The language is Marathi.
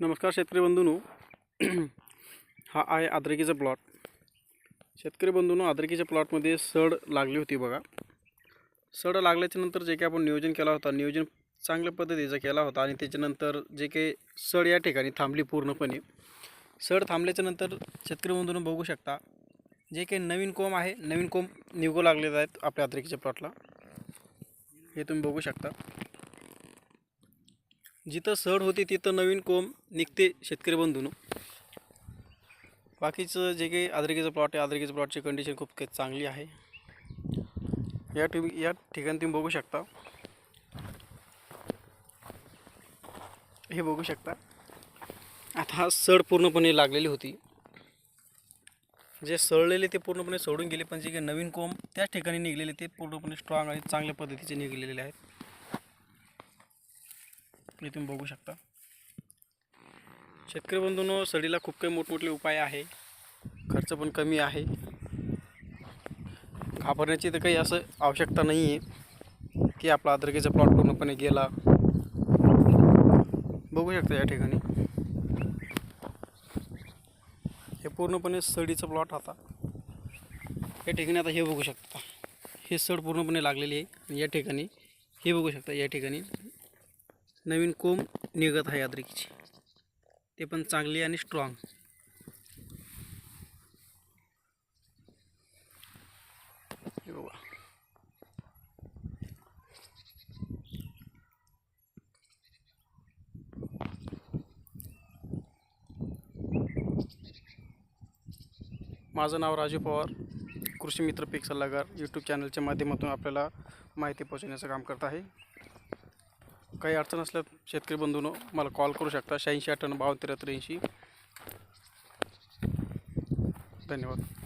नमस्कार शेतकरी बंधूनो. हा आहे आद्रकीचा प्लॉट शेतकरी बंधूनो आद्रकीच्या प्लॉटमध्ये सड लागली होती बघा. सड लागल्याच्यानंतर जे काही आपण नियोजन केला होता नियोजन चांगल्या पद्धतीचा केला होता आणि त्याच्यानंतर जे काही सड या ठिकाणी थांबली पूर्णपणे. सड थांबल्याच्यानंतर शेतकरी बंधूंनो बघू शकता जे काही नवीन कोंब आहे नवीन कोंब निघू लागलेले आहेत आपल्या अद्रकीच्या प्लॉटला हे तुम्ही बघू शकता. जिथं सड होती तिथं नवीन कोंब निघते शेतकरी बंधून. बाकीचं जे काही आदरकीचं प्लॉट आहे आदरकीचं प्लॉटची कंडिशन खूप काही चांगली आहे. या तुम्ही या ठिकाणी तुम्ही बघू शकता. हे बघू शकता. आता हा सड पूर्णपणे लागलेली होती. जे सडलेले ते पूर्णपणे सोडून गेले पण जे काही नवीन कोंब त्याच ठिकाणी निघलेले ते पूर्णपणे स्ट्रॉंग आणि चांगल्या पद्धतीचे निघलेले आहेत. हे तुम्ही बघू शकता. शेतकरी बंधूंनो सडीला खूप काही मोठमोठे उपाय आहे. खर्च पण कमी आहे. घाबरण्याची तर काही असं आवश्यकता नाही आहे की आपला अद्रकीचा प्लॉट पूर्णपणे गेला. बघू शकता या ठिकाणी. हे पूर्णपणे सडीचं प्लॉट होता या ठिकाणी आता हे बघू शकता. हे सड पूर्णपणे लागलेली आहे. या ठिकाणी हे बघू शकता या ठिकाणी. नवीन कोंब निघत आहे अद्रकीची ते पण चांगली आणि स्ट्रॉंग माझं नाव राजू पवार. कृषी मित्र पीक सल्लागार यूट्यूब चॅनलच्या माध्यमातून आपल्याला माहिती पोहोचवण्याचं काम करत आहे. काही अडचण असल्यास शेतकरी बंधून मला कॉल करू शकता. शहाऐंशी अठ्ठ्याण्णव बावन्न त्र्याहत्तर ऐंशी. धन्यवाद.